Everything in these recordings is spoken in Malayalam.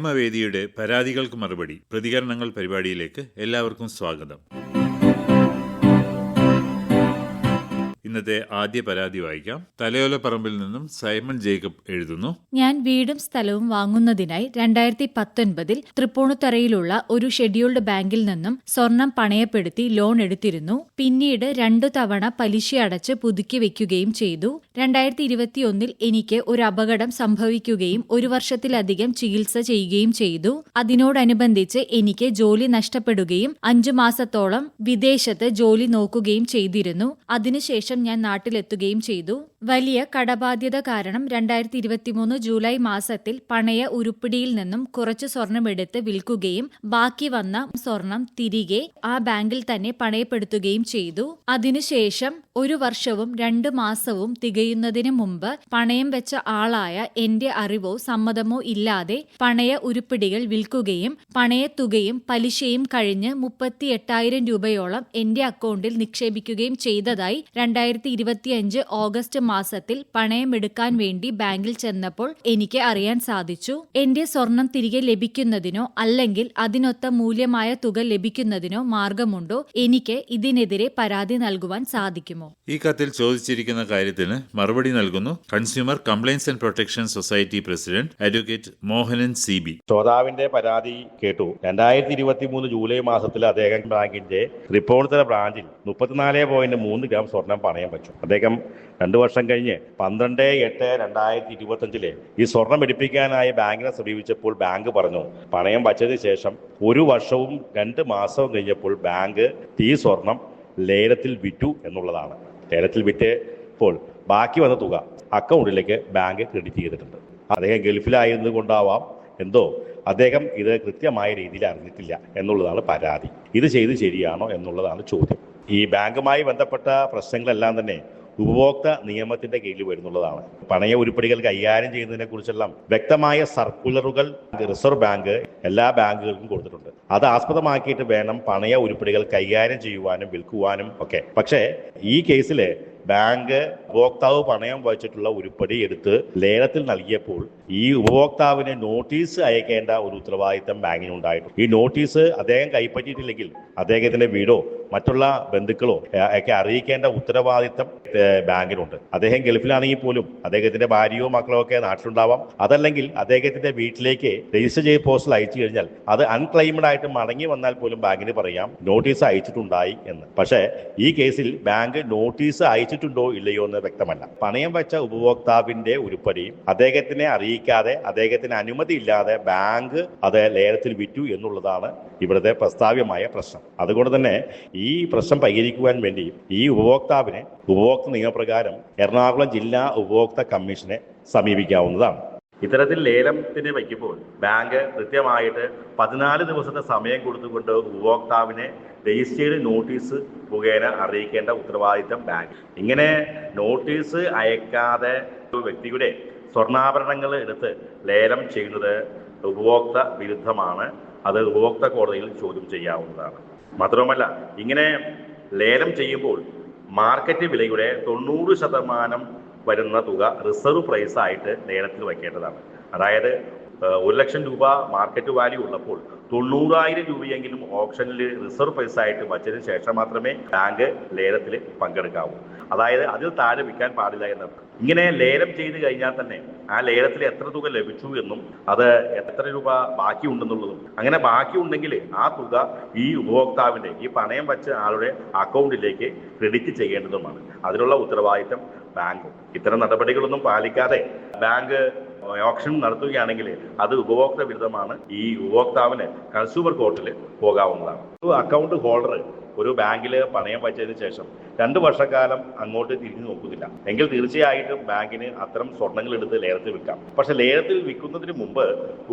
നിയമവേദിയുടെ പരാതികൾക്ക് മറുപടി പ്രതികരണങ്ങൾ പരിപാടിയിലേക്ക് എല്ലാവർക്കും സ്വാഗതം. ഇന്നത്തെ ആദ്യ പരാതി വായിക്കാം. തലയോലപ്പറമ്പിൽ നിന്നും സൈമൺ ജേക്കബ് എഴുതുന്നു. ഞാൻ വീടും സ്ഥലവും വാങ്ങുന്നതിനായി രണ്ടായിരത്തി പത്തൊൻപതിൽ തൃപ്പൂണിത്തറയിലുള്ള ഒരു ഷെഡ്യൂൾഡ് ബാങ്കിൽ നിന്നും സ്വർണം പണയപ്പെടുത്തി ലോൺ എടുത്തിരുന്നു. പിന്നീട് രണ്ടു തവണ പലിശ അടച്ച് പുതുക്കി വെക്കുകയും ചെയ്തു. രണ്ടായിരത്തി ഇരുപത്തിയൊന്നിൽ എനിക്ക് ഒരു അപകടം സംഭവിക്കുകയും ഒരു വർഷത്തിലധികം ചികിത്സ ചെയ്യുകയും ചെയ്തു. അതിനോടനുബന്ധിച്ച് എനിക്ക് ജോലി നഷ്ടപ്പെടുകയും അഞ്ചു മാസത്തോളം വിദേശത്ത് ജോലി നോക്കുകയും ചെയ്തിരുന്നു. അതിനുശേഷം ഞാൻ നാട്ടിലെത്തുകയും ചെയ്തു. വലിയ കടബാധ്യത കാരണം രണ്ടായിരത്തി ഇരുപത്തിമൂന്ന് ജൂലൈ മാസത്തിൽ പണയ ഉരുപ്പിടിയിൽ നിന്നും കുറച്ച് സ്വർണമെടുത്ത് വിൽക്കുകയും ബാക്കി വന്ന സ്വർണം തിരികെ ആ ബാങ്കിൽ തന്നെ പണയപ്പെടുത്തുകയും ചെയ്തു. അതിനുശേഷം ഒരു വർഷവും രണ്ട് മാസവും തികയുന്നതിന് മുമ്പ് പണയം വെച്ച ആളായ എന്റെ അറിവോ സമ്മതമോ ഇല്ലാതെ പണയ ഉരുപ്പിടികൾ വിൽക്കുകയും പണയത്തുകയും പലിശയും കഴിഞ്ഞ് മുപ്പത്തി എട്ടായിരം രൂപയോളം എന്റെ അക്കൗണ്ടിൽ നിക്ഷേപിക്കുകയും ചെയ്തതായി രണ്ടായിരത്തി ഇരുപത്തിയഞ്ച് ഓഗസ്റ്റ് മാസത്തിൽ പണയമെടുക്കാൻ വേണ്ടി ബാങ്കിൽ ചെന്നപ്പോൾ എനിക്ക് അറിയാൻ സാധിച്ചു. എന്റെ സ്വർണം തിരികെ ലഭിക്കുന്നതിനോ അല്ലെങ്കിൽ അതിനൊത്ത മൂല്യമായ തുക ലഭിക്കുന്നതിനോ മാർഗമുണ്ടോ? എനിക്ക് ഇതിനെതിരെ പരാതി നൽകുവാൻ സാധിക്കുമോ? ഈ കത്തിൽ ചോദിച്ചിരിക്കുന്ന കാര്യത്തിന് മറുപടി നൽകുന്നു consumer compliance and protection society president advocate Mohanan C B ശ്രോതാവിന്റെ പരാതി കേട്ടു. രണ്ടായിരത്തി ഇരുപത്തി മൂന്ന് ജൂലൈ മാസത്തിൽ അദ്ദേഹം ബാങ്കിന്റെ തൃപ്പൂണിത്തറ ബ്രാഞ്ചിൽ മുപ്പത്തിനാല് പോയിന്റ് മൂന്ന് ഗ്രാം സ്വർണം പണയം വെച്ചു. അദ്ദേഹം രണ്ടു വർഷം കഴിഞ്ഞ് പന്ത്രണ്ട് എട്ട് രണ്ടായിരത്തി ഇരുപത്തി അഞ്ചിലെ ഈ സ്വർണം എടുപ്പിക്കാനായി ബാങ്കിനെ സമീപിച്ചപ്പോൾ ബാങ്ക് പറഞ്ഞു പണയം വച്ചതിന് ശേഷം ഒരു വർഷവും രണ്ട് മാസവും കഴിഞ്ഞപ്പോൾ ബാങ്ക് ഈ സ്വർണം ലേലത്തിൽ വിറ്റു എന്നുള്ളതാണ്. ലേലത്തിൽ വിറ്റപ്പോൾ ബാക്കി വന്ന തുക അക്കൗണ്ടിലേക്ക് ബാങ്ക് ക്രെഡിറ്റ് ചെയ്തിട്ടുണ്ട്. അദ്ദേഹം ഗൾഫിലായിരുന്നു കൊണ്ടാവാം എന്തോ അദ്ദേഹം ഇത് കൃത്യമായ രീതിയിൽ അറിഞ്ഞിട്ടില്ല എന്നുള്ളതാണ് പരാതി. ഇത് ചെയ്ത് ശരിയാണോ എന്നുള്ളതാണ് ചോദ്യം. ഈ ബാങ്കുമായി ബന്ധപ്പെട്ട പ്രശ്നങ്ങളെല്ലാം തന്നെ ഉപഭോക്തൃ നിയമത്തിന്റെ കീഴിൽ വരുന്നുള്ളതാണ്. പണയ ഉരുപ്പടികൾ കൈകാര്യം ചെയ്യുന്നതിനെ കുറിച്ചെല്ലാം വ്യക്തമായ സർക്കുലറുകൾ റിസർവ് ബാങ്ക് എല്ലാ ബാങ്കുകൾക്കും കൊടുത്തിട്ടുണ്ട്. അത് ആസ്പദമാക്കിയിട്ട് വേണം പണയ ഉരുപ്പടികൾ കൈകാര്യം ചെയ്യുവാനും വിൽക്കുവാനും ഒക്കെ. പക്ഷേ ഈ കേസിൽ ബാങ്ക് ഉപഭോക്താവ് പണയം വഹിച്ചിട്ടുള്ള ഉരുപ്പടി എടുത്ത് ലേലത്തിൽ നൽകിയപ്പോൾ ഈ ഉപഭോക്താവിന് നോട്ടീസ് അയക്കേണ്ട ഒരു ഉത്തരവാദിത്തം ബാങ്കിനുണ്ടായിട്ടുണ്ട് ഈ നോട്ടീസ് അദ്ദേഹം കൈപ്പറ്റിയിട്ടില്ലെങ്കിൽ അദ്ദേഹത്തിന്റെ വീടോ മറ്റുള്ള ബന്ധുക്കളോ ഒക്കെ അറിയിക്കേണ്ട ഉത്തരവാദിത്തം ബാങ്കിനുണ്ട്. അദ്ദേഹം ഗൾഫിലാണെങ്കിൽ പോലും അദ്ദേഹത്തിന്റെ ഭാര്യയോ മക്കളോ ഒക്കെ നാട്ടിലുണ്ടാവാം. അതല്ലെങ്കിൽ അദ്ദേഹത്തിന്റെ വീട്ടിലേക്ക് രജിസ്റ്റർ ചെയ്ത് പോസ്റ്റിൽ അയച്ചു കഴിഞ്ഞാൽ അത് അൺക്ലെയിംഡ് ആയിട്ട് മടങ്ങി വന്നാൽ പോലും ബാങ്കിന് പറയാം നോട്ടീസ് അയച്ചിട്ടുണ്ടായി എന്ന്. പക്ഷേ ഈ കേസിൽ ബാങ്ക് നോട്ടീസ് അയച്ചിട്ടുണ്ടോ ഇല്ലയോ എന്ന് വ്യക്തമല്ല. പണയം വെച്ച ഉപഭോക്താവിന്റെ ഉരുപ്പടിയും അദ്ദേഹത്തിനെ അറിയിക്കാതെ അദ്ദേഹത്തിന് അനുമതി ഇല്ലാതെ ബാങ്ക് അത് ലേലത്തിൽ വിറ്റു എന്നുള്ളതാണ് ഇവിടുത്തെ പ്രസ്താവ്യമായ പ്രശ്നം. അതുകൊണ്ട് തന്നെ ഈ പ്രശ്നം പരിഹരിക്കുവാൻ വേണ്ടി ഈ ഉപഭോക്താവിനെ ഉപഭോക്തൃ നിയമപ്രകാരം എറണാകുളം ജില്ലാ ഉപഭോക്തൃ കമ്മീഷനെ സമീപിക്കാവുന്നതാണ്. ഇത്തരത്തിൽ ലേലത്തിന് വയ്ക്കുമ്പോൾ ബാങ്ക് കൃത്യമായിട്ട് പതിനാല് ദിവസത്തെ സമയം കൊടുത്തുകൊണ്ട് ഉപഭോക്താവിനെ രജിസ്റ്റേഡ് നോട്ടീസ് മുഖേന അറിയിക്കേണ്ട ഉത്തരവാദിത്തം ബാങ്ക്. ഇങ്ങനെ നോട്ടീസ് അയക്കാതെ വ്യക്തിയുടെ സ്വർണാഭരണങ്ങൾ എടുത്ത് ലേലം ചെയ്യുന്നത് ഉപഭോക്ത വിരുദ്ധമാണ്. അത് ഉപഭോക്ത കോടതിയിൽ ചോദ്യം ചെയ്യാവുന്നതാണ്. മാത്രവുമല്ല ഇങ്ങനെ ലേലം ചെയ്യുമ്പോൾ മാർക്കറ്റ് വിലയുടെ തൊണ്ണൂറ് ശതമാനം വരുന്ന തുക റിസർവ് പ്രൈസ് ആയിട്ട് ലേലത്തിൽ വയ്ക്കേണ്ടതാണ്. അതായത് ഒരു ലക്ഷം രൂപ മാർക്കറ്റ് വാല്യൂ ഉള്ളപ്പോൾ തൊണ്ണൂറായിരം രൂപയെങ്കിലും ഓപ്ഷനിൽ റിസർവ് പ്രൈസ് ആയിട്ട് വച്ചതിന് ശേഷം മാത്രമേ ബാങ്ക് ലേലത്തിൽ പങ്കെടുക്കാവൂ. അതായത് അതിൽ താഴെ വിൽക്കാൻ പാടില്ല എന്നർത്ഥം. ഇങ്ങനെ ലേലം ചെയ്ത് കഴിഞ്ഞാൽ തന്നെ ആ ലേലത്തിൽ എത്ര തുക ലഭിച്ചു എന്നും അത് എത്ര രൂപ ബാക്കി ഉണ്ടെന്നുള്ളതും അങ്ങനെ ബാക്കി ഉണ്ടെങ്കിൽ ആ തുക ഈ ഉപഭോക്താവിന്റെ ഈ പണയം വച്ച ആളുടെ അക്കൗണ്ടിലേക്ക് ക്രെഡിറ്റ് ചെയ്യേണ്ടതുമാണ്. അതിനുള്ള ഉത്തരവാദിത്തം ബാങ്ക്. ഇത്തരം നടപടികളൊന്നും പാലിക്കാതെ ബാങ്ക് ഓപ്ഷൻ നടത്തുകയാണെങ്കിൽ അത് ഉപഭോക്തൃ വിരുദ്ധമാണ്. ഈ ഉപഭോക്താവിന് കൺസ്യൂമർ കോർട്ടിൽ പോകാവുന്നതാണ്. അക്കൗണ്ട് ഹോൾഡർ ഒരു ബാങ്കിൽ പണയം വച്ചതിന് ശേഷം രണ്ട് വർഷക്കാലം അങ്ങോട്ട് തിരിഞ്ഞു നോക്കുന്നില്ല. എങ്കിൽ തീർച്ചയായിട്ടും ബാങ്കിന് അത്തരം സ്വർണങ്ങൾ എടുത്ത് ലേലത്തിൽ വിൽക്കാം. പക്ഷെ ലേലത്തിൽ വിൽക്കുന്നതിന് മുമ്പ്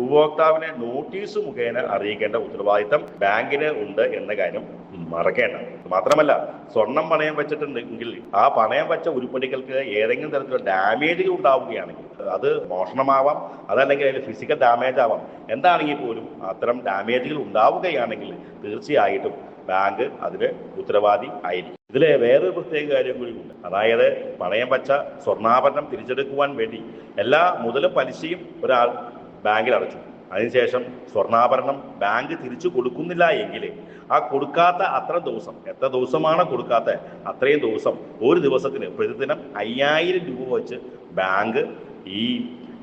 ഉപഭോക്താവിനെ നോട്ടീസ് മുഖേന അറിയിക്കേണ്ട ഉത്തരവാദിത്തം ബാങ്കിന് ഉണ്ട് എന്ന കാര്യം മറക്കേണ്ട. മാത്രമല്ല സ്വർണം പണയം വെച്ചിട്ടുണ്ടെങ്കിൽ ആ പണയം വെച്ച ഉരുപ്പടികൾക്ക് ഏതെങ്കിലും തരത്തിലുള്ള ഡാമേജുകൾ ഉണ്ടാവുകയാണെങ്കിൽ അത് മോഷണമാവാം അതല്ലെങ്കിൽ അതിൽ ഫിസിക്കൽ ഡാമേജ് ആവാം. എന്താണെങ്കിൽ പോലും അത്തരം ഡാമേജുകൾ ഉണ്ടാവുകയാണെങ്കിൽ തീർച്ചയായിട്ടും ബാങ്ക് അതിന് ഉത്തരവാദി ആയിരിക്കും. ഇതിലെ വേറൊരു പ്രത്യേക കാര്യം കൂടിയുണ്ട് അതായത് പണയം വച്ച സ്വർണാഭരണം തിരിച്ചെടുക്കുവാൻ വേണ്ടി എല്ലാ മുതലും പലിശയും ഒരാൾ ബാങ്കിൽ അടച്ചു. അതിനുശേഷം സ്വർണാഭരണം ബാങ്ക് തിരിച്ചു കൊടുക്കുന്നില്ല എങ്കിൽ ആ കൊടുക്കാത്ത അത്ര ദിവസം എത്ര ദിവസമാണ് കൊടുക്കാത്ത അത്രയും ദിവസം ഒരു ദിവസത്തിന് പ്രതിദിനം അയ്യായിരം രൂപ വെച്ച് ബാങ്ക് ഈ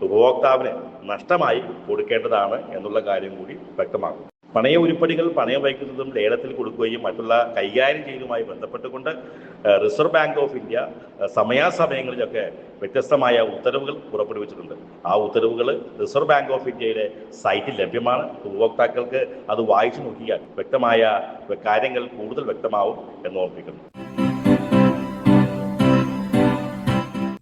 ഉപഭോക്താവിന് നഷ്ടമായി കൊടുക്കേണ്ടതാണ് എന്നുള്ള കാര്യം കൂടി വ്യക്തമാക്കും. പണയ ഉരുപ്പടികൾ പണയം വയ്ക്കുന്നതും ലേലത്തിൽ കൊടുക്കുകയും മറ്റുള്ള കൈകാര്യം ചെയ്യുന്നതുമായി ബന്ധപ്പെട്ടുകൊണ്ട് റിസർവ് ബാങ്ക് ഓഫ് ഇന്ത്യ സമയാസമയങ്ങളിലൊക്കെ വ്യത്യസ്തമായ ഉത്തരവുകൾ പുറപ്പെടുവിച്ചിട്ടുണ്ട്. ആ ഉത്തരവുകൾ റിസർവ് ബാങ്ക് ഓഫ് ഇന്ത്യയുടെ സൈറ്റിൽ ലഭ്യമാണ്. ഉപഭോക്താക്കൾക്ക് അത് വായിച്ചു നോക്കിയാൽ വ്യക്തമായ കാര്യങ്ങൾ കൂടുതൽ വ്യക്തമാവും എന്ന് ഓർമ്മിക്കുന്നു.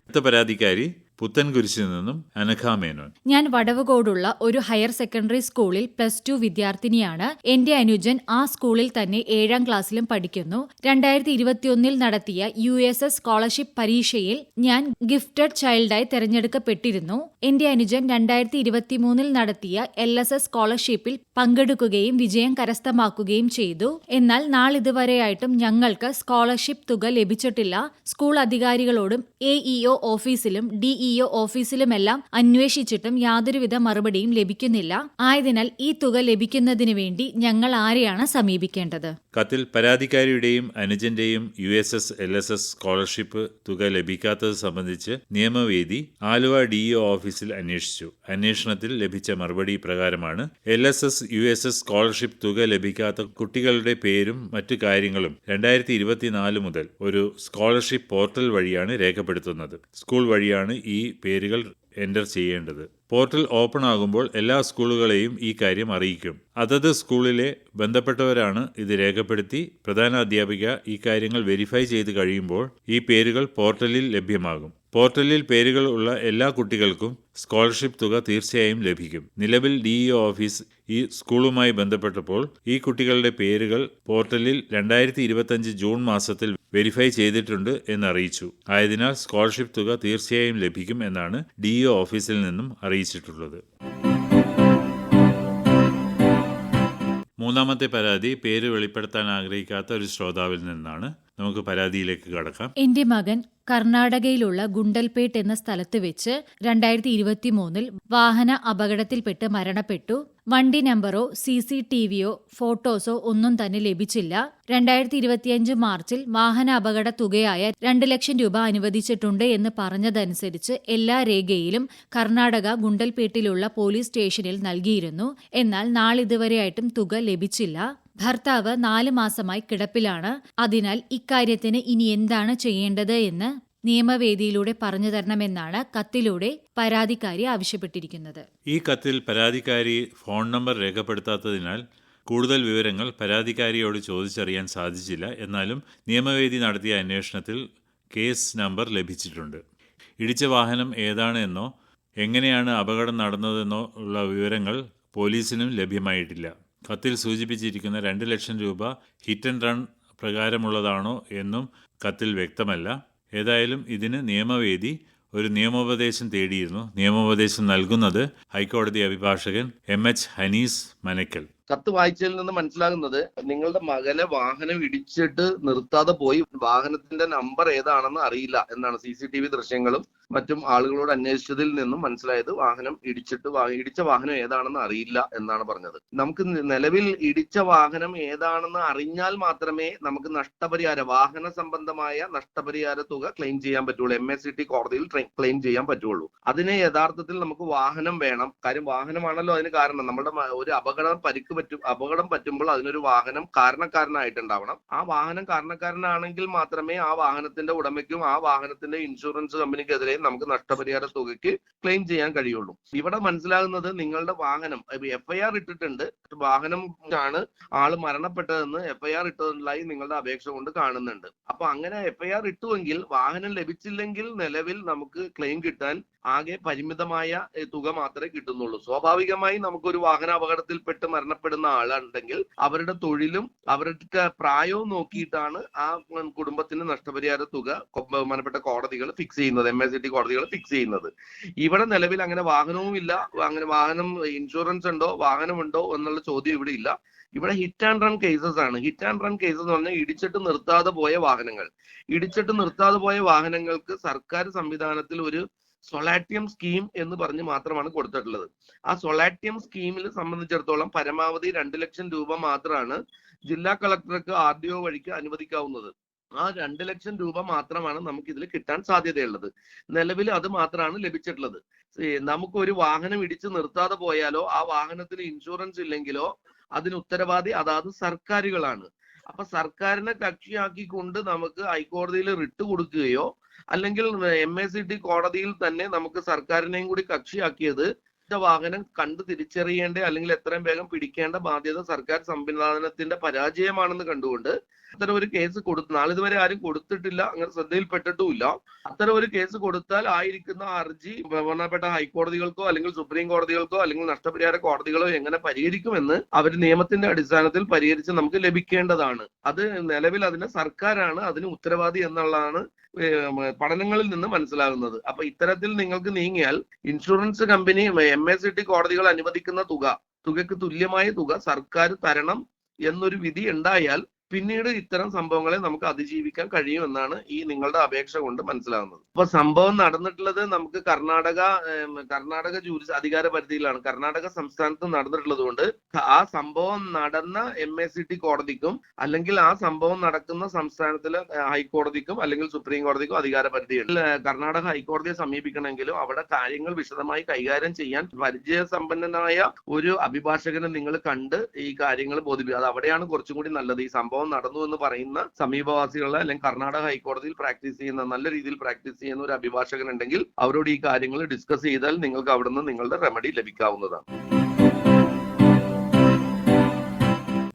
അടുത്ത പരാതിക്കാരി പുത്തൻകുരിശിൽ നിന്നും അനഘാമേനോൻ ഞാൻ വടവുകോടുള്ള ഒരു ഹയർ സെക്കൻഡറി സ്കൂളിൽ പ്ലസ് ടു വിദ്യാർത്ഥിനിയാണ്. എന്റെ അനുജൻ ആ സ്കൂളിൽ തന്നെ ഏഴാം ക്ലാസ്സിലും പഠിക്കുന്നു. രണ്ടായിരത്തി ഇരുപത്തിയൊന്നിൽ നടത്തിയ യു എസ് എസ് സ്കോളർഷിപ്പ് പരീക്ഷയിൽ ഞാൻ ഗിഫ്റ്റഡ് ചൈൽഡായി തെരഞ്ഞെടുക്കപ്പെട്ടിരുന്നു. എന്റെ അനുജൻ രണ്ടായിരത്തി ഇരുപത്തിമൂന്നിൽ നടത്തിയ എൽ എസ് എസ് സ്കോളർഷിപ്പിൽ പങ്കെടുക്കുകയും വിജയം കരസ്ഥമാക്കുകയും ചെയ്തു. എന്നാൽ നാളിതുവരെയായിട്ടും ഞങ്ങൾക്ക് സ്കോളർഷിപ്പ് തുക ലഭിച്ചിട്ടില്ല. സ്കൂൾ അധികാരികളോടും എ ഇഒ ഓഫീസിലും ഡിഇഒ ഓഫീസിലുമെല്ലാം അന്വേഷിച്ചിട്ടും യാതൊരുവിധ മറുപടിയും ലഭിക്കുന്നില്ല. ആയതിനാൽ ഈ തുക ലഭിക്കുന്നതിന് വേണ്ടി ഞങ്ങൾ ആരെയാണ് സമീപിക്കേണ്ടത്? കത്തിൽ പരാതിക്കാരിയുടെയും അനുജന്റെയും U S S L S S scholarship തുക ലഭിക്കാത്തത് സംബന്ധിച്ച് നിയമവേദി ആലുവ ഡിഇഒ ഓഫീസിൽ അന്വേഷിച്ചു. അന്വേഷണത്തിൽ ലഭിച്ച മറുപടി പ്രകാരമാണ് L S S U S S scholarship തുക ലഭിക്കാത്ത കുട്ടികളുടെ പേരും മറ്റു കാര്യങ്ങളും രണ്ടായിരത്തി ഇരുപത്തിനാല് മുതൽ ഒരു സ്കോളർഷിപ്പ് പോർട്ടൽ വഴിയാണ് രേഖപ്പെടുത്തുന്നത്. സ്കൂൾ വഴിയാണ് ഈ പേരുകൾ എന്റർ ചെയ്യേണ്ടത്. പോർട്ടൽ ഓപ്പൺ ആകുമ്പോൾ എല്ലാ സ്കൂളുകളെയും ഈ കാര്യം അറിയിക്കും. അതത് സ്കൂളിലെ ബന്ധപ്പെട്ടവരാണ് ഇത് രേഖപ്പെടുത്തി പ്രധാന അധ്യാപിക ഈ കാര്യങ്ങൾ വെരിഫൈ ചെയ്ത് കഴിയുമ്പോൾ ഈ പേരുകൾ പോർട്ടലിൽ ലഭ്യമാകും. പോർട്ടലിൽ പേരുകൾ ഉള്ള എല്ലാ കുട്ടികൾക്കും സ്കോളർഷിപ്പ് തുക തീർച്ചയായും ലഭിക്കും. നിലവിൽ ഡിഇഒ ഓഫീസ് ഈ സ്കൂളുമായി ബന്ധപ്പെട്ടപ്പോൾ ഈ കുട്ടികളുടെ പേരുകൾ പോർട്ടലിൽ രണ്ടായിരത്തി ജൂൺ മാസത്തിൽ വെരിഫൈ ചെയ്തിട്ടുണ്ട് എന്നറിയിച്ചു. ആയതിനാൽ സ്കോളർഷിപ്പ് തുക തീർച്ചയായും ലഭിക്കും എന്നാണ് ഡി ഓഫീസിൽ നിന്നും അറിയിച്ചിട്ടുള്ളത്. മൂന്നാമത്തെ പരാതി പേര് വെളിപ്പെടുത്താൻ ആഗ്രഹിക്കാത്ത ഒരു ശ്രോതാവിൽ നിന്നാണ്. നമുക്ക് പരാതിയിലേക്ക് കടക്കാം. എന്റെ മകൻ കർണാടകയിലുള്ള ഗുണ്ടൽപേട്ട് എന്ന സ്ഥലത്ത് വെച്ച് രണ്ടായിരത്തി ഇരുപത്തി മൂന്നിൽ വാഹന അപകടത്തിൽപ്പെട്ട് മരണപ്പെട്ടു. വണ്ടി നമ്പറോ സി സി ടി വിയോ ഫോട്ടോസോ ഒന്നും തന്നെ ലഭിച്ചില്ല. രണ്ടായിരത്തി ഇരുപത്തിയഞ്ച് മാർച്ചിൽ വാഹന അപകട തുകയായ രണ്ട് ലക്ഷം രൂപ അനുവദിച്ചിട്ടുണ്ട് എന്ന് പറഞ്ഞതനുസരിച്ച് എല്ലാ രേഖയിലും കർണാടക ഗുണ്ടൽപേട്ടിലുള്ള പോലീസ് സ്റ്റേഷനിൽ നൽകിയിരുന്നു. എന്നാൽ നാളിതുവരെയായിട്ടും തുക ലഭിച്ചില്ല. ഭർത്താവ് നാല് മാസമായി കിടപ്പിലാണ്. അതിനാൽ ഇക്കാര്യത്തിന് ഇനി എന്താണ് ചെയ്യേണ്ടത് എന്ന് നിയമവേദിയിലൂടെ പറഞ്ഞു തരണമെന്നാണ് കത്തിലൂടെ പരാതിക്കാരി ആവശ്യപ്പെട്ടിരിക്കുന്നത്. ഈ കത്തിൽ പരാതിക്കാരി ഫോൺ നമ്പർ രേഖപ്പെടുത്താത്തതിനാൽ കൂടുതൽ വിവരങ്ങൾ പരാതിക്കാരിയോട് ചോദിച്ചറിയാൻ സാധിച്ചില്ല. എന്നാലും നിയമവേദി നടത്തിയ അന്വേഷണത്തിൽ കേസ് നമ്പർ ലഭിച്ചിട്ടുണ്ട്. ഇടിച്ച വാഹനം ഏതാണ് എന്നോ എങ്ങനെയാണ് അപകടം നടന്നതെന്നോ ഉള്ള വിവരങ്ങൾ പോലീസിനും ലഭ്യമായിട്ടില്ല. കത്തിൽ സൂചിപ്പിച്ചിരിക്കുന്ന രണ്ട് ലക്ഷം രൂപ ഹിറ്റ് ആൻഡ് റൺ പ്രകാരമുള്ളതാണോ എന്നും കത്തിൽ വ്യക്തമല്ല. ഏതായാലും ഇതിന് നിയമവേദി ഒരു നിയമോപദേശം തേടിയിരുന്നു. നിയമോപദേശം നൽകുന്നത് ഹൈക്കോടതി അഭിഭാഷകൻ എം എച്ച് ഹനീസ് മനക്കൽ. കത്ത് വായിച്ചതിൽ നിന്ന് മനസ്സിലാകുന്നത് നിങ്ങളുടെ മകനെ വാഹനം ഇടിച്ചിട്ട് നിർത്താതെ പോയി. വാഹനത്തിന്റെ നമ്പർ ഏതാണെന്ന് അറിയില്ല എന്നാണ് സി സി ടി വി ദൃശ്യങ്ങളും മറ്റും ആളുകളോട് അന്വേഷിച്ചതിൽ നിന്നും മനസ്സിലായത് വാഹനം ഇടിച്ചിട്ട് ഇടിച്ച വാഹനം ഏതാണെന്ന് അറിയില്ല എന്നാണ് പറഞ്ഞത്. നമുക്ക് നിലവിൽ ഇടിച്ച വാഹനം ഏതാണെന്ന് അറിഞ്ഞാൽ മാത്രമേ നമുക്ക് നഷ്ടപരിഹാര വാഹന സംബന്ധമായ നഷ്ടപരിഹാര തുക ക്ലെയിം ചെയ്യാൻ പറ്റുള്ളൂ. എം എസ് സി ടി കോടതിയിൽ ക്ലെയിം ചെയ്യാൻ പറ്റുള്ളൂ. അതിനെ യഥാർത്ഥത്തിൽ നമുക്ക് വാഹനം വേണം. കാര്യം വാഹനമാണല്ലോ അതിന് കാരണം. നമ്മുടെ ഒരു അപകടം പരിക്ക് പറ്റും അപകടം പറ്റുമ്പോൾ അതിനൊരു വാഹനം കാരണക്കാരനായിട്ടുണ്ടാവണം. ആ വാഹനം കാരണക്കാരനാണെങ്കിൽ മാത്രമേ ആ വാഹനത്തിന്റെ ഉടമയ്ക്കും ആ വാഹനത്തിന്റെ ഇൻഷുറൻസ് കമ്പനിക്കെതിരെ നമുക്ക് നഷ്ടപരിഹാര തുകയ്ക്ക് ക്ലെയിം ചെയ്യാൻ കഴിയുള്ളൂ. ഇവിടെ മനസ്സിലാകുന്നത് നിങ്ങളുടെ വാഹനം എഫ്ഐആർ ഇട്ടിട്ടുണ്ട്. വാഹനം ആണ് ആൾ മരണപ്പെട്ടതെന്ന് എഫ്ഐആർ ഇട്ടതായി നിങ്ങളുടെ അപേക്ഷ കൊണ്ട് കാണുന്നുണ്ട്. അപ്പൊ അങ്ങനെ എഫ്ഐആർ ഇട്ടുവെങ്കിൽ വാഹനം ലഭിച്ചില്ലെങ്കിൽ നിലവിൽ നമുക്ക് ക്ലെയിം കിട്ടാൻ ആകെ പരിമിതമായ തുക മാത്രമേ കിട്ടുന്നുള്ളൂ. സ്വാഭാവികമായി നമുക്കൊരു വാഹന അപകടത്തിൽപ്പെട്ട് മരണപ്പെടുന്ന ആളുണ്ടെങ്കിൽ അവരുടെ തൊഴിലും അവരുടെ പ്രായവും നോക്കിയിട്ടാണ് ആ കുടുംബത്തിന് നഷ്ടപരിഹാര തുക ബഹുമാനപ്പെട്ട കോടതികൾ ഫിക്സ് ചെയ്യുന്നത് എം എസ് സി ടി കോടതികൾ ഫിക്സ് ചെയ്യുന്നത്. ഇവിടെ നിലവിൽ അങ്ങനെ വാഹനവും ഇല്ല അങ്ങനെ വാഹനം ഇൻഷുറൻസ് ഉണ്ടോ വാഹനമുണ്ടോ എന്നുള്ള ചോദ്യം ഇവിടെ ഇല്ല. ഇവിടെ ഹിറ്റ് ആൻഡ് റൺ കേസസ് ആണ്. ഹിറ്റ് ആൻഡ് റൺ കേസസ് എന്ന് പറഞ്ഞാൽ ഇടിച്ചിട്ട് നിർത്താതെ പോയ വാഹനങ്ങൾ. ഇടിച്ചിട്ട് നിർത്താതെ പോയ വാഹനങ്ങൾക്ക് സർക്കാർ സംവിധാനത്തിൽ ഒരു സൊളാറ്റിയം സ്കീം എന്ന് പറഞ്ഞ് മാത്രമാണ് കൊടുത്തിട്ടുള്ളത്. ആ സൊളാറ്റിയം സ്കീമിൽ സംബന്ധിച്ചിടത്തോളം പരമാവധി രണ്ട് ലക്ഷം രൂപ മാത്രമാണ് ജില്ലാ കളക്ടർക്ക് ആർ ഡി ഒ വഴിക്ക് അനുവദിക്കാവുന്നത്. ആ രണ്ട് ലക്ഷം രൂപ മാത്രമാണ് നമുക്ക് ഇതിൽ കിട്ടാൻ സാധ്യതയുള്ളത്. നിലവിൽ അത് മാത്രമാണ് ലഭിച്ചിട്ടുള്ളത്. നമുക്ക് ഒരു വാഹനം ഇടിച്ചു നിർത്താതെ പോയാലോ ആ വാഹനത്തിന് ഇൻഷുറൻസ് ഇല്ലെങ്കിലോ അതിന് ഉത്തരവാദി അതാത് സർക്കാരുകളാണ്. അപ്പൊ സർക്കാരിനെ കക്ഷിയാക്കിക്കൊണ്ട് നമുക്ക് ഹൈക്കോടതിയിൽ റിട്ട് കൊടുക്കുകയോ അല്ലെങ്കിൽ എം എ സി ടി കോടതിയിൽ തന്നെ നമുക്ക് സർക്കാരിനെയും കൂടി കക്ഷിയാക്കിയത് വാഹനം കണ്ടു തിരിച്ചറിയേണ്ട അല്ലെങ്കിൽ എത്രയും വേഗം പിടിക്കേണ്ട ബാധ്യത സർക്കാർ സംവിധാനത്തിന്റെ പരാജയമാണെന്ന് കണ്ടുകൊണ്ട് അത്തരം ഒരു കേസ് കൊടുത്തു നാളിതുവരെ ആരും കൊടുത്തിട്ടില്ല അങ്ങനെ ശ്രദ്ധയിൽപ്പെട്ടിട്ടുമില്ല. അത്തരം ഒരു കേസ് കൊടുത്താൽ ആയിരിക്കുന്ന ഹർജി ബഹുമാനപ്പെട്ട ഹൈക്കോടതികൾക്കോ അല്ലെങ്കിൽ സുപ്രീം കോടതികൾക്കോ അല്ലെങ്കിൽ നഷ്ടപരിഹാര കോടതികളോ എങ്ങനെ പരിഹരിക്കുമെന്ന് അവർ നിയമത്തിന്റെ അടിസ്ഥാനത്തിൽ പരിഹരിച്ച് നമുക്ക് ലഭിക്കേണ്ടതാണ്. അത് നിലവിൽ അതിന് സർക്കാരാണ് അതിന് ഉത്തരവാദി എന്നുള്ളതാണ് പഠനങ്ങളിൽ നിന്ന് മനസ്സിലാകുന്നത്. അപ്പൊ ഇത്തരത്തിൽ നിങ്ങൾക്ക് നീങ്ങിയാൽ insurance company M S C T കോടതികൾ അനുവദിക്കുന്ന തുക തുകയ്ക്ക് തുല്യമായ തുക സർക്കാർ തരണം എന്നൊരു വിധി ഉണ്ടായാൽ പിന്നീട് ഇത്തരം സംഭവങ്ങളെ നമുക്ക് അതിജീവിക്കാൻ കഴിയുമെന്നാണ് ഈ നിങ്ങളുടെ അപേക്ഷ കൊണ്ട് മനസ്സിലാകുന്നത് അപ്പൊ സംഭവം നടന്നിട്ടുള്ളത് നമുക്ക് കർണാടക കർണാടക ജൂരി അധികാര പരിധിയിലാണ്. കർണാടക സംസ്ഥാനത്ത് നടന്നിട്ടുള്ളത് കൊണ്ട് ആ സംഭവം നടന്ന എം എ സി ടി കോടതിക്കും അല്ലെങ്കിൽ ആ സംഭവം നടക്കുന്ന സംസ്ഥാനത്തിലെ ഹൈക്കോടതിക്കും അല്ലെങ്കിൽ സുപ്രീം കോടതിക്കും അധികാര പരിധിയുണ്ട്. കർണാടക ഹൈക്കോടതിയെ സമീപിക്കണമെങ്കിലും അവിടെ കാര്യങ്ങൾ വിശദമായി കൈകാര്യം ചെയ്യാൻ പരിചയസമ്പന്നനായ ഒരു അഭിഭാഷകനെ നിങ്ങൾ കണ്ട് ഈ കാര്യങ്ങൾ ബോധിപ്പിക്കുക. അത് അവിടെയാണ് കുറച്ചും കൂടി നല്ലത്. ഈ സംഭവം നടന്നു എന്ന് പറയുന്ന സമീപവാസികളെ അല്ലെങ്കിൽ കർണാടക ഹൈക്കോടതിയിൽ പ്രാക്ടീസ് ചെയ്യുന്ന നല്ല രീതിയിൽ പ്രാക്ടീസ് ചെയ്യുന്ന ഒരു അഭിഭാഷകൻ ഉണ്ടെങ്കിൽ അവരോട് ഈ കാര്യങ്ങൾ ഡിസ്കസ് ചെയ്താൽ നിങ്ങൾക്ക് അവിടുന്ന് നിങ്ങളുടെ റെമഡി ലഭിക്കാവുന്നതാണ്.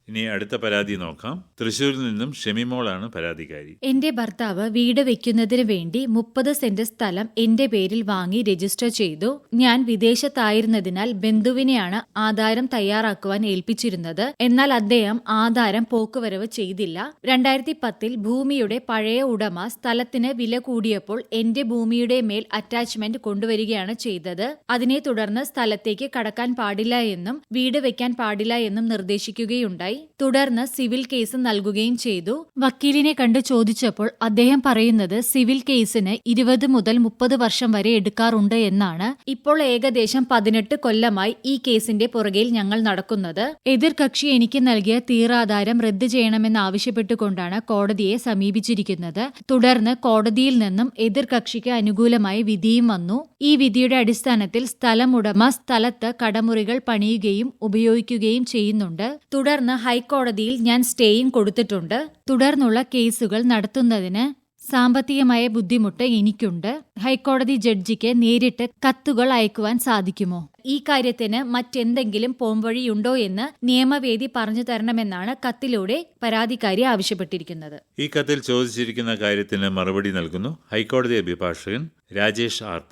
ഇനി അടുത്ത പരാതി നോക്കാം. തൃശൂരിൽ നിന്നും ഷെമിമോളാണ് പരാതിക്കാരി. എന്റെ ഭർത്താവ് വീട് വെക്കുന്നതിന് വേണ്ടി മുപ്പത് സെന്റ് സ്ഥലം എന്റെ പേരിൽ വാങ്ങി രജിസ്റ്റർ ചെയ്തു. ഞാൻ വിദേശത്തായിരുന്നതിനാൽ ബന്ധുവിനെയാണ് ആധാരം തയ്യാറാക്കുവാൻ ഏൽപ്പിച്ചിരുന്നത്. എന്നാൽ അദ്ദേഹം ആധാരം പോക്കുവരവ് ചെയ്തില്ല. രണ്ടായിരത്തി പത്തിൽ ഭൂമിയുടെ പഴയ ഉടമ സ്ഥലത്തിന് വില കൂടിയപ്പോൾ എന്റെ ഭൂമിയുടെ മേൽ അറ്റാച്ച്മെന്റ് കൊണ്ടുവരികയാണ് ചെയ്തത്. അതിനെ തുടർന്ന് സ്ഥലത്തേക്ക് കടക്കാൻ പാടില്ല എന്നും വീട് വെക്കാൻ പാടില്ല എന്നും നിർദ്ദേശിക്കുകയുണ്ടായി. തുടർന്ന് സിവിൽ കേസ് നൽകുകയും ചെയ്തു. വക്കീലിനെ കണ്ട് ചോദിച്ചപ്പോൾ അദ്ദേഹം പറയുന്നത് സിവിൽ കേസിന് ഇരുപത് മുതൽ മുപ്പത് വർഷം വരെ എടുക്കാറുണ്ട് എന്നാണ്. ഇപ്പോൾ ഏകദേശം പതിനെട്ട് കൊല്ലമായി ഈ കേസിന്റെ പുറകിൽ ഞങ്ങൾ നടക്കുന്നത്. എതിർകക്ഷി എനിക്ക് നൽകിയ തീറാധാരം റദ്ദ് ചെയ്യണമെന്ന് ആവശ്യപ്പെട്ടുകൊണ്ടാണ് കോടതിയെ സമീപിച്ചിരിക്കുന്നത്. തുടർന്ന് കോടതിയിൽ നിന്നും എതിർകക്ഷിക്ക് അനുകൂലമായി വിധിയും വന്നു. ഈ വിധിയുടെ അടിസ്ഥാനത്തിൽ സ്ഥലമുടമ സ്ഥലത്ത് കടമുറികൾ പണിയുകയും ഉപയോഗിക്കുകയും ചെയ്യുന്നുണ്ട്. തുടർന്ന് ഹൈക്കോടതിയിൽ ഞാൻ സ്റ്റേയും കൊടുത്തിട്ടുണ്ട്. തുടർന്നുള്ള കേസുകൾ നടത്തുന്നതിന് സാമ്പത്തികമായ ബുദ്ധിമുട്ട് എനിക്കുണ്ട്. ഹൈക്കോടതി ജഡ്ജിക്ക് നേരിട്ട് കത്തുകൾ അയക്കുവാൻ സാധിക്കുമോ? ഈ കാര്യത്തിന് മറ്റെന്തെങ്കിലും പോംവഴിയുണ്ടോ എന്ന് നിയമവേദി പറഞ്ഞു തരണമെന്നാണ് കത്തിലൂടെ പരാതിക്കാരി ആവശ്യപ്പെട്ടിരിക്കുന്നത്. ഈ കത്തിൽ ചോദിച്ചിരിക്കുന്ന കാര്യത്തിന് മറുപടി നൽകുന്നു ഹൈക്കോടതി അഭിഭാഷകൻ രാജേഷ് ആർ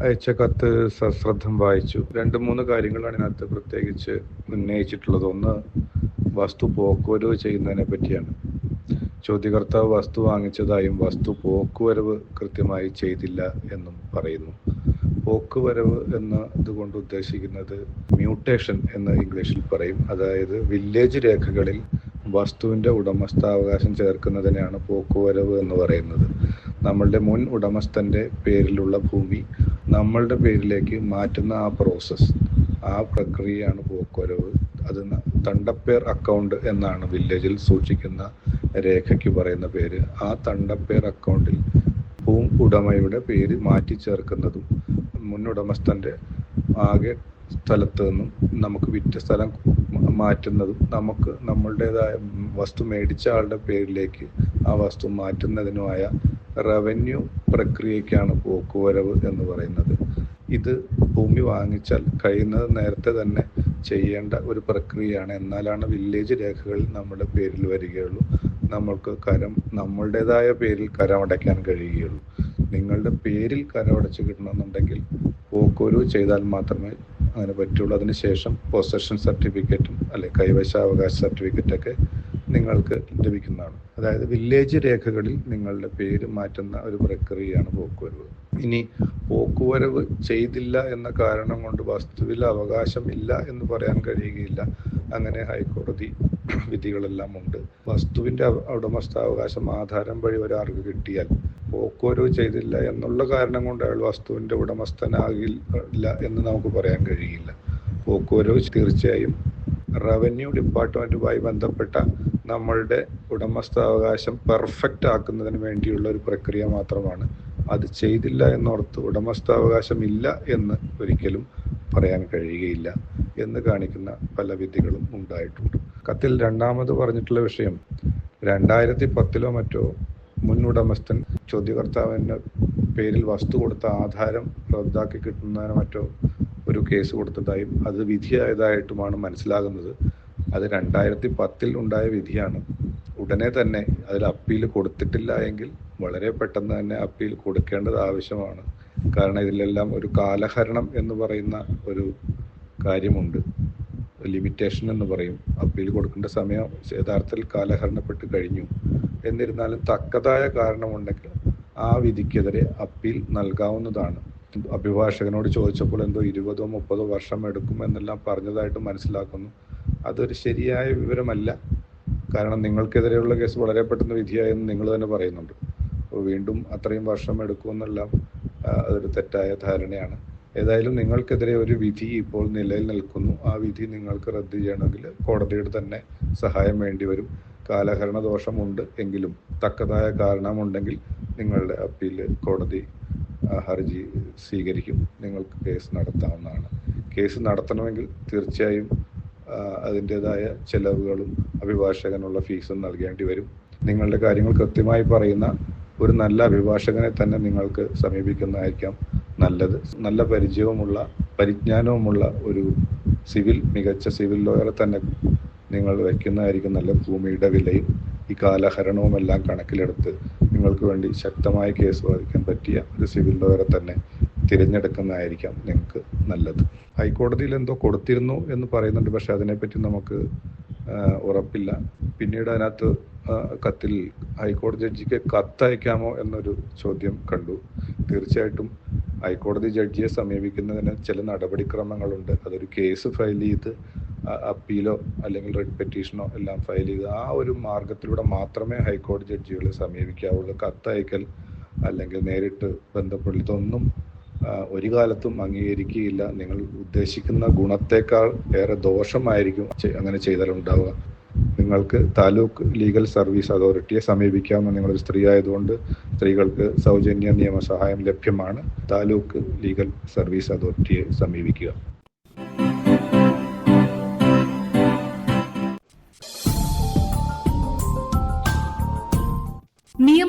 അയച്ച കത്ത് സശ്രദ്ധം വായിച്ചു. രണ്ട് മൂന്ന് കാര്യങ്ങളാണ് ഇതിനകത്ത് പ്രത്യേകിച്ച് ഉന്നയിച്ചിട്ടുള്ളത്. ഒന്ന് വസ്തു പോക്കുവരവ് ചെയ്യുന്നതിനെ പറ്റിയാണ്. ചോദ്യകർത്താവ് വസ്തു വാങ്ങിച്ചതായും വസ്തു പോക്കുവരവ് കൃത്യമായി ചെയ്തില്ല എന്നും പറയുന്നു. പോക്കുവരവ് എന്ന ഇതുകൊണ്ട് ഉദ്ദേശിക്കുന്നത് മ്യൂട്ടേഷൻ എന്ന് ഇംഗ്ലീഷിൽ പറയും. അതായത് വില്ലേജ് രേഖകളിൽ വസ്തുവിന്റെ ഉടമസ്ഥാവകാശം ചേർക്കുന്നതിനെയാണ് പോക്കുവരവ് എന്ന് പറയുന്നത്. നമ്മളുടെ മുൻ ഉടമസ്ഥന്റെ പേരിലുള്ള ഭൂമി നമ്മളുടെ പേരിലേക്ക് മാറ്റുന്ന ആ പ്രോസസ്സ് ആ പ്രക്രിയയാണ് പോക്കുവരവ്. അത് തണ്ടപ്പേർ അക്കൗണ്ട് എന്നാണ് വില്ലേജിൽ സൂക്ഷിക്കുന്ന രേഖയ്ക്ക് പറയുന്ന പേര്. ആ തണ്ടപ്പേർ അക്കൗണ്ടിൽ ഭൂ ഉടമയുടെ പേര് മാറ്റി ചേർക്കുന്നതും മുൻ ഉടമസ്ഥന്റെ ആകെ സ്ഥലത്ത് നിന്നും നമുക്ക് വിറ്റ സ്ഥലം മാറ്റുന്നതും നമുക്ക് നമ്മളുടേതായ വസ്തു മേടിച്ച ആളുടെ പേരിലേക്ക് ആ വസ്തു മാറ്റുന്നതിനുമായ റവന്യൂ പ്രക്രിയക്കാണ് പോക്കുവരവ് എന്ന് പറയുന്നത്. ഇത് ഭൂമി വാങ്ങിച്ചാൽ കഴിയുന്നത് നേരത്തെ തന്നെ ചെയ്യേണ്ട ഒരു പ്രക്രിയയാണ്. എന്നാലാണ് വില്ലേജ് രേഖകളിൽ നമ്മുടെ പേരിൽ വരികയുള്ളൂ. നമ്മൾക്ക് കരം നമ്മളുടേതായ പേരിൽ കരമടയ്ക്കാൻ കഴിയുകയുള്ളൂ. നിങ്ങളുടെ പേരിൽ കരമടച്ച് കിട്ടണമെന്നുണ്ടെങ്കിൽ പോക്കുവരവ് ചെയ്താൽ മാത്രമേ അങ്ങനെ പറ്റുള്ളൂ. അതിനുശേഷം പൊസഷൻ സർട്ടിഫിക്കറ്റും അല്ലെ കൈവശാവകാശ സർട്ടിഫിക്കറ്റൊക്കെ നിങ്ങൾക്ക് ലഭിക്കുന്നതാണ്. അതായത് വില്ലേജ് രേഖകളിൽ നിങ്ങളുടെ പേര് മാറ്റുന്ന ഒരു പ്രക്രിയയാണ് പോക്കുവരവ്. ഇനി പോക്കുവരവ് ചെയ്തില്ല എന്ന കാരണം കൊണ്ട് വസ്തുവിൽ അവകാശം ഇല്ല എന്ന് പറയാൻ കഴിയുകയില്ല. അങ്ങനെ ഹൈക്കോടതി വിധികളെല്ലാം ഉണ്ട്. വസ്തുവിന്റെ ഉടമസ്ഥാവകാശം ആധാരം വഴി ഒരാൾക്ക് കിട്ടിയാൽ പോക്കുവരവ് ചെയ്തില്ല എന്നുള്ള കാരണം കൊണ്ട് അയാൾ വസ്തുവിന്റെ ഉടമസ്ഥനാകില്ല എന്ന് നമുക്ക് പറയാൻ കഴിയില്ല. പോക്കുവരവ് തീർച്ചയായും റവന്യൂ ഡിപ്പാർട്ട്മെന്റുമായി ബന്ധപ്പെട്ട നമ്മളുടെ ഉടമസ്ഥാവകാശം പെർഫെക്റ്റ് ആക്കുന്നതിന് വേണ്ടിയുള്ള ഒരു പ്രക്രിയ മാത്രമാണ്. അത് ചെയ്തില്ല എന്നോർത്ത് ഉടമസ്ഥാവകാശം ഇല്ല എന്ന് ഒരിക്കലും പറയാൻ കഴിയുകയില്ല എന്ന് കാണിക്കുന്ന പല വിധികളും ഉണ്ടായിട്ടുണ്ട്. കത്തിൽ രണ്ടാമത് പറഞ്ഞിട്ടുള്ള വിഷയം രണ്ടായിരത്തി പത്തിലോ മറ്റോ മുൻ ഉടമസ്ഥൻ ചോദ്യകർത്താവിന്റെ പേരിൽ വസ്തു കൊടുത്ത ആധാരം റദ്ദാക്കി കിട്ടുന്നതിന് മറ്റോ ഒരു കേസ് കൊടുത്തതായും അത് വിധിയായതായിട്ടുമാണ് മനസ്സിലാകുന്നത്. അത് രണ്ടായിരത്തി പത്തിൽ ഉണ്ടായ വിധിയാണ്. ഉടനെ തന്നെ അതിൽ അപ്പീൽ കൊടുത്തിട്ടില്ല എങ്കിൽ വളരെ പെട്ടെന്ന് തന്നെ അപ്പീൽ കൊടുക്കേണ്ടത് ആവശ്യമാണ്. കാരണം ഇതിലെല്ലാം ഒരു കാലഹരണം എന്ന് പറയുന്ന ഒരു കാര്യമുണ്ട്. ലിമിറ്റേഷൻ എന്ന് പറയും. അപ്പീൽ കൊടുക്കേണ്ട സമയം യഥാർത്ഥത്തിൽ കാലഹരണപ്പെട്ട് കഴിഞ്ഞു. എന്നിരുന്നാലും തക്കതായ കാരണമുണ്ടെങ്കിൽ ആ വിധിക്കെതിരെ അപ്പീൽ നൽകാവുന്നതാണ്. അഭിഭാഷകനോട് ചോദിച്ചപ്പോൾ എന്തോ ഇരുപതോ മുപ്പതോ വർഷം എടുക്കും എന്നെല്ലാം പറഞ്ഞതായിട്ട് മനസ്സിലാക്കുന്നു. അതൊരു ശരിയായ വിവരമല്ല. കാരണം നിങ്ങൾക്കെതിരെയുള്ള കേസ് വളരെ പെട്ടെന്ന് വിധിയായെന്ന് നിങ്ങൾ തന്നെ പറയുന്നുണ്ട്. അപ്പോൾ വീണ്ടും അത്രയും വർഷം എടുക്കുമെന്നെല്ലാം അതൊരു തെറ്റായ ധാരണയാണ്. ഏതായാലും നിങ്ങൾക്കെതിരെ ഒരു വിധി ഇപ്പോൾ നിലയിൽ നിൽക്കുന്നു. ആ വിധി നിങ്ങൾക്ക് റദ്ദ് ചെയ്യണമെങ്കിൽ കോടതിയുടെ തന്നെ സഹായം വേണ്ടി വരും. കാലഹരണ ദോഷമുണ്ട് എങ്കിലും തക്കതായ കാരണമുണ്ടെങ്കിൽ നിങ്ങളുടെ അപ്പീൽ കോടതി ഹർജി സ്വീകരിക്കും. നിങ്ങൾക്ക് കേസ് നടത്താവുന്നതാണ്. കേസ് നടത്തണമെങ്കിൽ തീർച്ചയായും അതിന്റെതായ ചെലവുകളും അഭിഭാഷകനുള്ള ഫീസും നൽകേണ്ടി വരും. നിങ്ങളുടെ കാര്യങ്ങൾ കൃത്യമായി പറയുന്ന ഒരു നല്ല അഭിഭാഷകനെ തന്നെ നിങ്ങൾക്ക് സമീപിക്കുന്നതായിരിക്കാം നല്ലത്. നല്ല പരിചയവുമുള്ള പരിജ്ഞാനവുമുള്ള ഒരു സിവിൽ മികച്ച സിവിൽ ലോയറെ തന്നെ നിങ്ങൾ വയ്ക്കുന്നതായിരിക്കും നല്ല ഭൂമിയുടെ വിലയും ഈ കാലഹരണവും എല്ലാം കണക്കിലെടുത്ത് നിങ്ങൾക്ക് വേണ്ടി ശക്തമായ കേസ് വാദിക്കാൻ പറ്റിയ ഒരു സിവിൽ ലോയറെ തന്നെ തിരഞ്ഞെടുക്കുന്നതായിരിക്കാം നിങ്ങൾക്ക് നല്ലത്. ഹൈക്കോടതിയിൽ എന്തോ കൊടുത്തിരുന്നു എന്ന് പറയുന്നുണ്ട്. പക്ഷെ അതിനെപ്പറ്റി നമുക്ക് ഉറപ്പില്ല. പിന്നീട് അതിനകത്ത് കത്തിൽ ഹൈക്കോടതി ജഡ്ജിക്ക് കത്തയക്കാമോ എന്നൊരു ചോദ്യം കണ്ടു. തീർച്ചയായിട്ടും ഹൈക്കോടതി ജഡ്ജിയെ സമീപിക്കുന്നതിന് ചില നടപടിക്രമങ്ങളുണ്ട്. അതൊരു കേസ് ഫയൽ ചെയ്ത് അപ്പീലോ അല്ലെങ്കിൽ റിട്ട് പെറ്റീഷനോ എല്ലാം ഫയൽ ചെയ്ത് ആ ഒരു മാർഗത്തിലൂടെ മാത്രമേ ഹൈക്കോടതി ജഡ്ജികളെ സമീപിക്കാവുള്ളൂ. കത്തയക്കൽ അല്ലെങ്കിൽ നേരിട്ട് ബന്ധപ്പെടൽ ഇതൊന്നും ഒരു കാലത്തും അംഗീകരിക്കുകയില്ല. നിങ്ങൾ ഉദ്ദേശിക്കുന്ന ഗുണത്തേക്കാൾ ഏറെ ദോഷമായിരിക്കും അങ്ങനെ ചെയ്താൽ ഉണ്ടാവുക നിങ്ങൾക്ക് താലൂക്ക് ലീഗൽ സർവീസ് അതോറിറ്റിയെ സമീപിക്കാമെന്ന് നിങ്ങളൊരു സ്ത്രീ ആയതുകൊണ്ട് സ്ത്രീകൾക്ക് സൗജന്യ നിയമസഹായം ലഭ്യമാണ്. താലൂക്ക് ലീഗൽ സർവീസ് അതോറിറ്റിയെ സമീപിക്കുക.